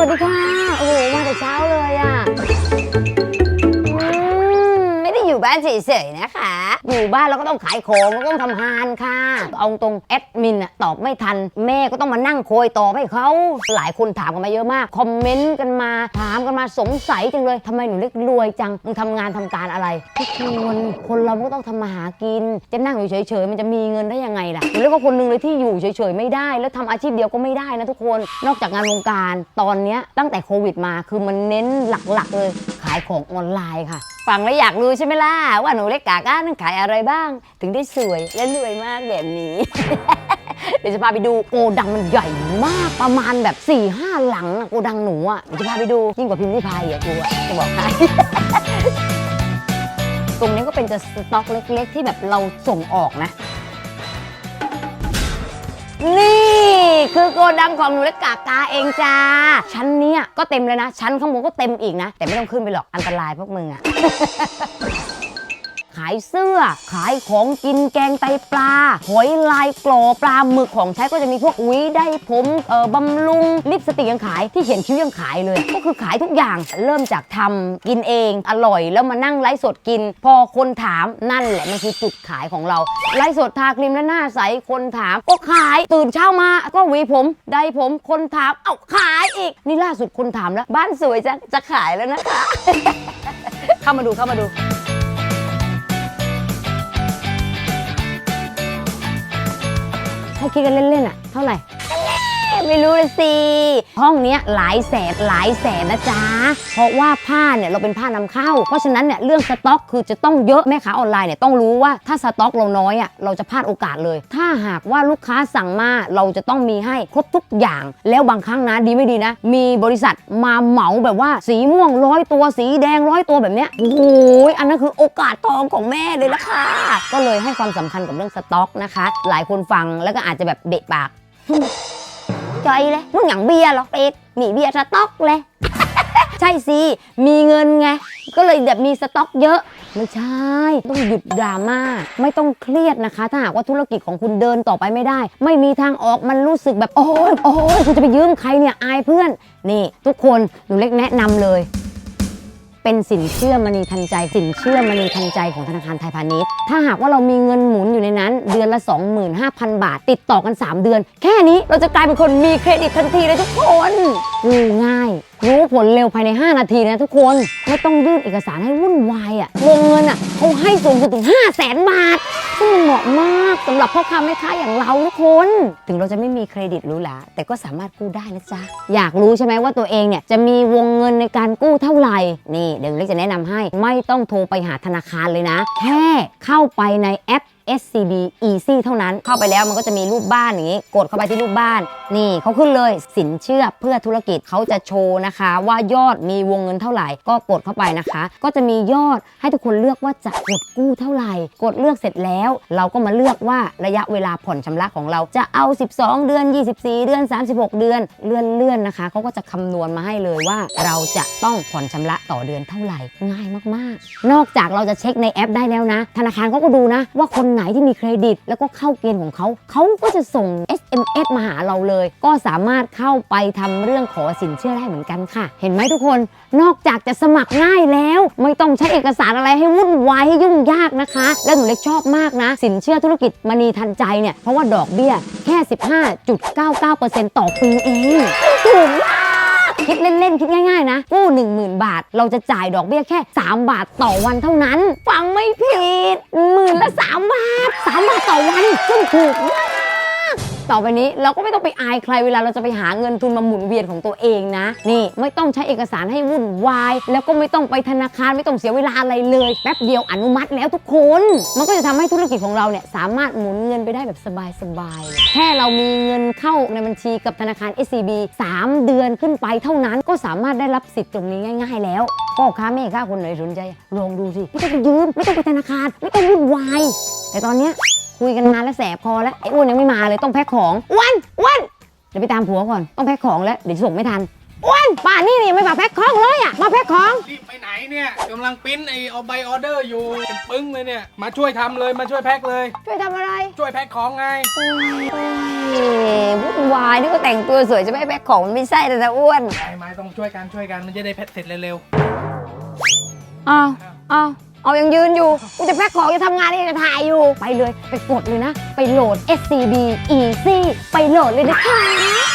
วัสดีค่ะ โอ้โห มาแต่เช้าเลยอะ่ะ อืม ไม่ได้อยู่บ้านเฉยๆนะคะ อยู่บ้านเราก็ต้องขายของเราก็ต้องทำงานค่ะ เอาตรงแอดมินอะตอบไม่ทัน แม่ก็ต้องมานั่งโคยตอบให้เขาหลายคนถามกันมาเยอะมาก คอมเมนต์กันมาถามกันมาสงสัยจังเลยทำไมหนูเล็กรวยจังมึงทำงานทำการอะไรทุกคนคนเราก็ต้องทำมาหากิน จะนั่งอยู่เฉยๆ มันจะมีเงินได้ยังไงล่ะหนูเล็กก็คนหนึงเลยที่อยู่เฉยๆไม่ได้ แล้วทำอาชีพเดียวก็ไม่ได้นะทุกคน นอกจากงานวงการตอนเนี้ยตั้งแต่โควิดมาคือมันเน้นหลักๆเลยขายของออนไลน์ค่ะ ฟังแล้วอยากรู้ใช่ไหมล่ะ ว่าหนูเล็กกาก้านั้นขายอะไรบ้าง ถึงได้สวยและรวยมากแบบนี้ เดี๋ยวจะพาไปดูโกดังมันใหญ่มากประมาณแบบ4ี่ห้าหลังอะโกดังหนูอะเดี๋ยวจะพาไปดูยิ่งกว่าพิมพ์ริพายอะกูอะจะบอกให้ตรงนี้ก็เป็นจะสต็อกเล็ก ๆ ที่แบบเราส่งออกนะ นี่คือโกดังของหนูและกกากาเองจ้า ชั้นเนี้ยก็เต็มเลยนะ ชั้นข้างบนก็เต็มอีกนะ แต่ไม่ต้องขึ้นไปหรอก อันตรายพวกมึงอะ ขายเสื้อ ขายของกินแกงไตปลา หอยลายกรอปลาหมึกของใช้ก็จะมีพวกวีได้ผมเอ่อบำรุงลิปสติกยังขายที่เขียนคิ้วยังขายเลย ก็คือขายทุกอย่างเริ่มจากทำกินเองอร่อยแล้วมานั่งไลฟ์สดกิน พอคนถามนั่นแหละมันคือจุดขายของเราไลฟ์สดทาครีมและหน้าใสคนถามก็ขายตื่นเช้ามาก็หวีผมได้ผมคนถามเอ้าขายอีก นี่ล่าสุดคนถามแล้ว บ้านสวยจังจะขายแล้วนะคะ เข้ามาดูเข้ามาดู คิดกันเล่นๆอะ เท่าไหร่ ไม่รู้เลยสิ ห้องเนี้ยหลายแสนหลายแสนนะจ๊ะ เพราะว่าผ้าเนี่ยเราเป็นผ้านำเข้า เพราะฉะนั้นเนี่ยเรื่องสต็อกคือจะต้องเยอะแม่ค้าออนไลน์เนี่ยต้องรู้ว่าถ้าสต็อกเราน้อยอะเราจะพลาดโอกาสเลย ถ้าหากว่าลูกค้าสั่งมาเราจะต้องมีให้ครบทุกอย่าง แล้วบางครั้งนะดีไม่ดีนะ มีบริษัทมาเหมาแบบว่าสีม่วงร้อยตัวสีแดงร้อยตัวแบบเนี้ยโอ้โหอันนั้นคือโอกาสทองของแม่เลยละค่ะก็เลยให้ความสำคัญกับเรื่องสต็อกนะคะ หลายคนฟังแล้วก็อาจจะแบบเบะปาก ใจเลยมึงอย่างเบียร์หรอกเป็ดมีเบียร์สต็อกเลย ใช่สิ มีเงินไง ก็เลยแบบมีสต็อกเยอะ ไม่ใช่ ต้องหยุดดราม่า ไม่ต้องเครียดนะคะ ถ้าหากว่าธุรกิจของคุณเดินต่อไปไม่ได้ ไม่มีทางออกมันรู้สึกแบบ โอ้ยโอ้ยคุณจะไปยืมใครเนี่ย อายเพื่อน นี่ ทุกคนหนูเล็กแนะนำเลย เป็นสินเชื่อมณีทันใจ สินเชื่อมณีทันใจของธนาคารไทยพาณิชย์ ถ้าหากว่าเรามีเงินหมุนอยู่ในนั้น เดือนละ 25,000 บาท ติดต่อกัน 3 เดือน แค่นี้เราจะกลายเป็นคนมีเครดิตทันทีเลยทุกคนกู้ง่าย รู้ผลเร็วภายใน 5 นาทีนะทุกคน ไม่ต้องยื่นเอกสารให้วุ่นวายอะ่ะวงเงินอะ่ะเขาให้สูงสุดถึง 5 0 0แสนบาท ซึ่งมันเหมาะมากสำหรับพ่อค้าแม่ค้าอย่างเราทุกคน ถึงเราจะไม่มีเครดิตหรูหราแต่ก็สามารถกู้ได้นะจ๊ะ อยากรู้ใช่ไหมว่าตัวเองเนี่ยจะมีวงเงินในการกู้เท่าไหร่ นี่เดี๋ยวเล็กจะแนะนำให้ไม่ต้องโทรไปหาธนาคารเลยนะ แค่เข้าไปในแอป SCB Easy เท่านั้น เข้าไปแล้วมันก็จะมีรูปบ้านอย่างนี้ กดเข้าไปที่รูปบ้าน นี่เขาขึ้นเลยสินเชื่อเพื่อธุรกิจเขาจะโชว์นะคะ ว่ายอดมีวงเงินเท่าไหร่ ก็กดเข้าไปนะคะ ก็จะมียอดให้ทุกคนเลือกว่าจะกดกู้เท่าไหร่ กดเลือกเสร็จแล้ว เราก็มาเลือกว่าระยะเวลาผ่อนชำระของเราจะเอา 12 เดือน 24 เดือน 36 เดือนเลื่อนเลื่อนๆนะคะเขาก็จะคำนวณมาให้เลยว่า เราจะต้องผ่อนชำระต่อเดือนเท่าไหร่ง่ายมาก ๆ นอกจากเราจะเช็คในแอปได้แล้วนะ ธนาคารเขาก็ดูนะว่าคนไหนที่มีเครดิต แล้วก็เข้าเกณฑ์ของเขา เขาก็จะส่ง SMS มาหาเราเลย ก็สามารถเข้าไปทำเรื่องขอสินเชื่อได้เหมือนกันค่ะ เห็นไหมทุกคน นอกจากจะสมัครง่ายแล้ว ไม่ต้องใช้เอกสารอะไรให้วุ่นวายให้ยุ่งยากนะคะ และหนูเล็กชอบมากนะ สินเชื่อธุรกิจมณีทันใจเนี่ย เพราะว่าดอกเบี้ยแค่ 15.99%ต่อปีเองถูกมาก คิดเล่นๆ คิดง่ายๆ นะ กู้ 10,000 บาท เราจะจ่ายดอกเบี้ยแค่ 3 บาทต่อวันเท่านั้น ฟังไม่ผิดหมื่นละ 3 บาท 3 บาทต่อวันซึ่งถูกมาก ต่อไปนี้เราก็ไม่ต้องไปอายใครเวลาเราจะไปหาเงินทุนมาหมุนเวียนของตัวเองนะ นี่ไม่ต้องใช้เอกสารให้วุ่นวาย แล้วก็ไม่ต้องไปธนาคารไม่ต้องเสียเวลาอะไรเลยแป๊บเดียวอนุมัติแล้วทุกคน มันก็จะทำให้ธุรกิจของเราเนี่ยสามารถหมุนเงินไปได้แบบสบายๆแค่เรามีเงินเข้าในบัญชีกับธนาคาร SCB 3 เดือนขึ้นไปเท่านั้นก็สามารถได้รับสิทธิ์ตรงนี้ง่าย ๆ แล้วพ่อค้าแม่ค้าคนไหนสนใจลองดูสิไม่ต้องไปยืมไม่ต้องไปธนาคารไม่ต้องวุ่นวายแต่ตอนเนี้ย คุยกันนานแล้วแสบคอแล้วไอ้อ้วนยังไม่มาเลยต้องแพ็คของอ้วนอ้วนเดี๋ยวไปตามผัวก่อนต้องแพ็คของแล้วเดี๋ยวส่งไม่ทันอ้วนป่านนี่นี่ไม่มาแพ็คของเลยอะมาแพ็คของรีบไปไหนเนี่ยกำลังปริ้นไอเอาใบออเดอร์อยู่เป็นปึ้งเลยเนี่ยมาช่วยทำเลยมาช่วยแพ็คเลย ช่วยทำอะไรช่วยแพ็คของไงโอ้ยวุ่นวายนี่ก็แต่งตัวสวยจะไม่ให้แพ็คของมันไม่ใช่เลยนะอ้วนไอ้ไม้ต้องช่วยกันช่วยกันมันจะได้แพ็คเสร็จเร็วเอาเอา เอายังยืนอยู่ กูจะแพ็คของจะทำงานนี่จะถ่ายอยู่ ไปเลย ไปกดเลยนะ ไปโหลด SCB Easy ไปโหลดเลยนะคะ